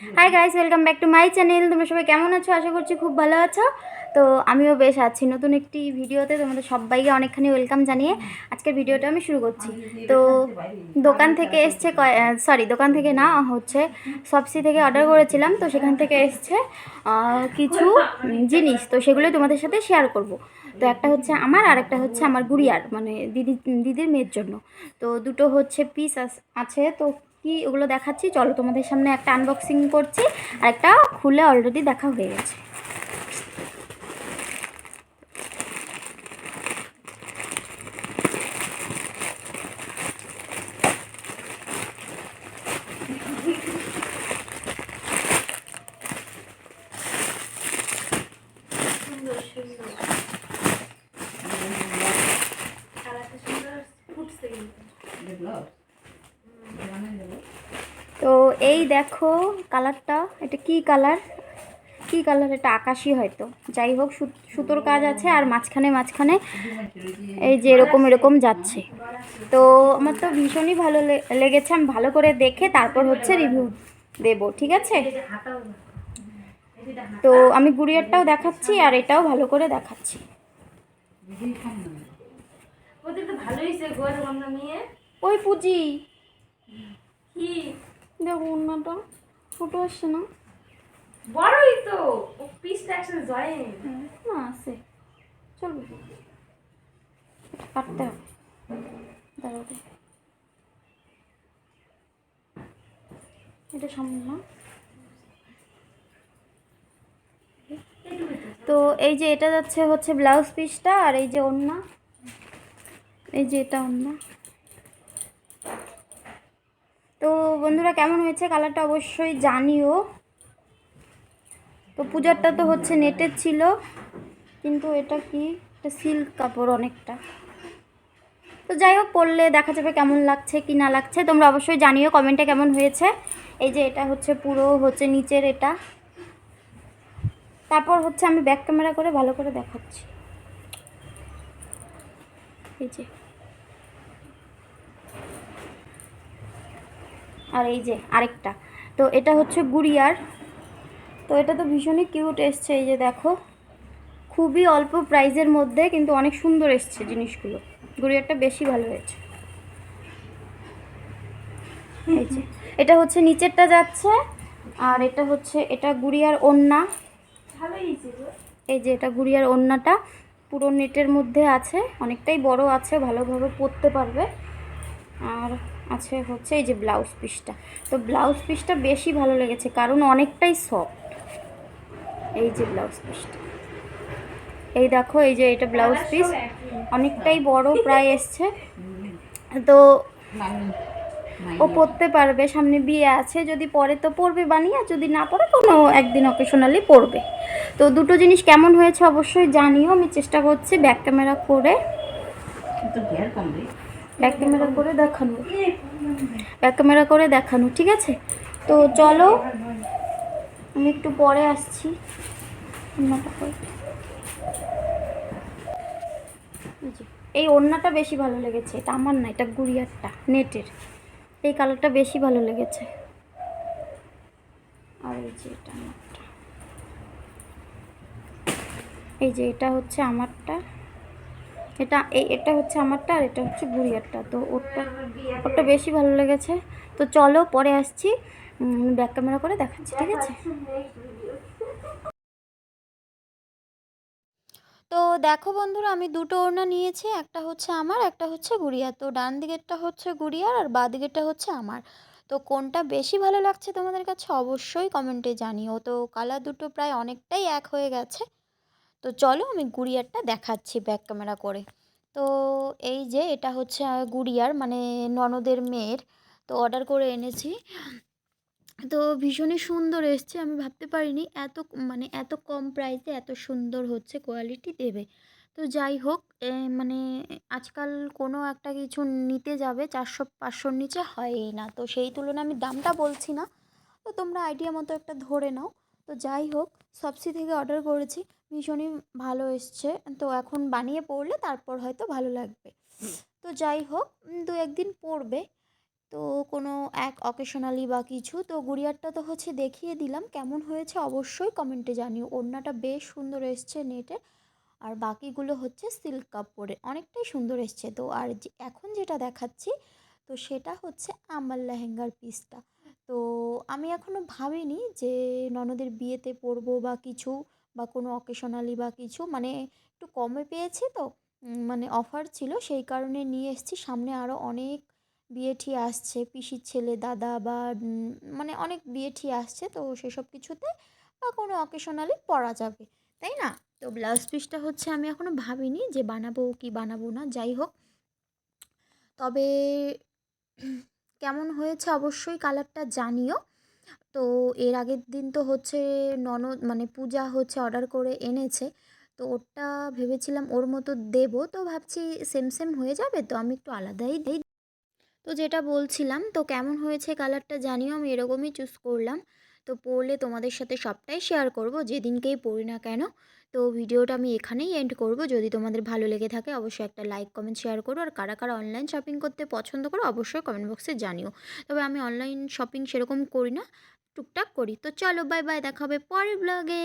Hi guys welcome back to my channel তোমরা সবাই কেমন আছো? আশা করছি খুব ভালো আছো। তো আমিও বেশ আছি। নতুন একটি ভিডিওতে তোমাদের সবাইকে অনেকখানি ওয়েলকাম জানিয়ে আজকের ভিডিওটা আমি শুরু করছি। তো দোকান থেকে এসছে সরি দোকান থেকে না, হচ্ছে সবসি থেকে অর্ডার করেছিলাম। তো সেখান থেকে এসছে কিছু জিনিস। তো সেগুলোই তোমাদের সাথে শেয়ার করব। তো একটা হচ্ছে আমার, আর একটা হচ্ছে আমার গুড়িয়ার মানে দিদি দিদির মেয়ের জন্য। তো দুটো হচ্ছে পিস আছে। তো কি ওগুলো দেখাচ্ছি? চলো তোমাদের সামনে একটা আনবক্সিং করছি। আর একটা খুলে অলরেডি দেখা হয়ে গেছে। তো এই দেখো কালারটা এটা কি কালার? কি কালার? এটা আকাশি হয়তো। যাই হোক সুতোর কাজ আছে আর মাঝখানে মাঝখানে এই যে এরকম এরকম যাচ্ছে। তো আমার তো ভীষণই ভালো লেগেছে। আমি ভালো করে দেখে তারপর হচ্ছে রিভিউ দেব ঠিক আছে? তো আমি গুড়িয়ারটাও দেখাচ্ছি আর এটাও ভালো করে দেখাচ্ছি। ওই পুজি। কি? দেখো অন্যটা ছোটো আসছে না? বড়ই তো ও পিসটা একসাথে জয়েন না আছে। চলবে এটা কাটতে হবে। দাঁড়াও দে। এটা সামনে না? তো এই যে এটা যাচ্ছে হচ্ছে ব্লাউজ পিসটা আর এই যে ওড়না। এই যে এটা ওড়না তো বন্ধুরা, কেমন হয়েছে? কালারটা অবশ্যই জানিও। তো পূজারটা তো হচ্ছে নেটের ছিল, কিন্তু এটা কি? এটা সিল্ক কাপড় অনেকটা। তো যাই হোক, পরলে দেখা যাবে কেমন লাগছে কি না লাগছে। তোমরা অবশ্যই জানিও কমেন্টে কেমন হয়েছে। এই যে এটা হচ্ছে পুরো হচ্ছে নিচের এটা। তারপর হচ্ছে আমি ব্যাক ক্যামেরা করে ভালো করে দেখাচ্ছি। এই যে। আর এই যে আরেকটা। তো এটা হচ্ছে গুড়িয়ার। তো এটা তো ভীষণই কিউট এসছে এই যে দেখো। খুবই অল্প প্রাইজের মধ্যে কিন্তু অনেক সুন্দর এসছে জিনিসগুলো। গুড়িয়ারটা বেশি ভালো হয়েছে। এই যে এটা হচ্ছে নিচেরটা যাচ্ছে আর এটা হচ্ছে এটা গুড়িয়ার ওন্না গো। এই যে এটা গুড়িয়ার ওন্নাটা পুরো নেটের মধ্যে আছে অনেকটাই বড় আছে ভালোভাবে পরতে পারবে। আর আছে হচ্ছে এই যে ব্লাউজ পিসটা। তো ব্লাউজ পিসটা বেশি ভালো লেগেছে কারণ অনেকটাই সফট এই যে ব্লাউজ পিসটা। এই দেখো এই যে এটা ব্লাউজ পিস অনেকটাই বড় প্রায় এসছে। তো ও পরতে পারবে সামনে বিয়ে আছে যদি পরে তো পরবে বানিয়ে যদি না পরে কোনো একদিন অকেশনালি পরবে। তো দুটো জিনিস কেমন হয়েছে অবশ্যই জানিও আমি চেষ্টা করছি ব্যাক ক্যামেরা করে। ব্যাক ক্যামেরা করে দেখানো। ব্যাক ক্যামেরা করে দেখানো, ঠিক আছে? তো চলো, আমি একটু পরে আসছি। এই ওড়নাটা বেশি ভালো লেগেছে, এটা আমার না, এটা গুড়িয়ারটা, নেটের। এই কালারটা বেশি ভালো লেগেছে। আর এই যে এটা আমারটা। এই যে, এটা হচ্ছে আমারটা। এটা এই, এটা হচ্ছে আমারটা আর এটা হচ্ছে গুড়িয়ারটা তো ওরটা ওরটা বেশি ভালো লেগেছে। তো চলো পরে আসছি। ব্যাক ক্যামেরা করে দেখাচ্ছি, ঠিক আছে? তো দেখো বন্ধুরা, আমি দুটো ওড়না নিয়েছি, একটা হচ্ছে আমার, একটা হচ্ছে গুড়িয়ার তো ডান দিকেরটা হচ্ছে গুড়িয়ার আর বাঁ দিকেরটা হচ্ছে আমার। তো কোনটা বেশি ভালো লাগছে তোমাদের কাছে অবশ্যই কমেন্টে জানিও। তো কালার দুটো প্রায় অনেকটাই এক হয়ে গেছে। তো চলো আমি গুড়িয়ারটা দেখাচ্ছি ব্যাক ক্যামেরা করে। তো এই যে এটা হচ্ছে গুড়িয়ার মানে ননদের মেয়ের। তো অর্ডার করে এনেছি। তো ভীষণই সুন্দর এসছে, আমি ভাবতে পারিনি এত মানে এত কম প্রাইসে এত সুন্দর হচ্ছে কোয়ালিটি দেবে। তো যাই হোক মানে আজকাল কোনো একটা কিছু নিতে যাবে, চারশো, পাঁচশোর নিচে হয়ই না। তো সেই তুলনায় আমি দামটা বলছি না। তো তোমরা আইডিয়া মতো একটা ধরে নাও। তো যাই হোক সবসি থেকে অর্ডার করেছি। ভীষণই ভালো এসছে। তো এখন বানিয়ে পড়লে তারপর হয়তো ভালো লাগবে। তো যাই হোক দু একদিন পড়বে। তো কোনো এক অকেশনালি বা কিছু। তো গুড়িয়ারটা তো হচ্ছে দেখিয়ে দিলাম। কেমন হয়েছে অবশ্যই কমেন্টে জানিও। ওড়নাটা বেশ সুন্দর এসছে নেটের আর বাকিগুলো হচ্ছে সিল্ক কাপড়ে। অনেকটাই সুন্দর এসছে। তো আর এখন যেটা দেখাচ্ছি, তো সেটা হচ্ছে আমার লেহেঙ্গার পিসটা তো আমি এখনও ভাবিনি যে ননদের বিয়েতে পরবো বা কিছু বা কোনো অকেশনালি বা কিছু। মানে একটু কমে পেয়েছি তো মানে অফার ছিল। সেই কারণে নিয়ে এসেছি। সামনে আরও অনেক বিয়ে ঠিয়ে আসছে। পিসির ছেলে, দাদা বা মানে অনেক বিয়ে ঠিয়ে আসছে। তো সেসব কিছুতে বা কোনো অকেশনালি পরা যাবে, তাই না? তো ব্লাউজ পিসটা হচ্ছে আমি এখনও ভাবিনি যে বানাবো কি বানাবো না। যাই হোক, তবে কেমন হয়েছে অবশ্যই কালারটা জানিও। তো এর আগের দিন তো হচ্ছে ননদ মানে পূজা হচ্ছে অর্ডার করে এনেছে, তো ওটা ভেবেছিলাম ওর মতো দেব, তো ভাবছি সেম সেম হয়ে যাবে, তো আমি একটু আলাদাই দিই। তো যেটা বলছিলাম, তো কেমন হয়েছে কালারটা জানিও, আমি এরকমই চুজ করলাম। তো পড়লে তোমাদের সাথে সবটাই শেয়ার করব, যেদিনকেই পড়ি না কেন। তো ভিডিওটা আমি এখানেই এন্ড করব। যদি তোমাদের ভালো লেগে থাকে, অবশ্যই একটা লাইক কমেন্ট শেয়ার করো। আর কারা কারা অনলাইন শপিং করতে পছন্দ করো, অবশ্যই কমেন্ট বক্সে জানিও। তবে আমি অনলাইন শপিং সেরকম করি না, টুকটাক করি। তো চলো বাই বাই দেখা হবে পরের ব্লগে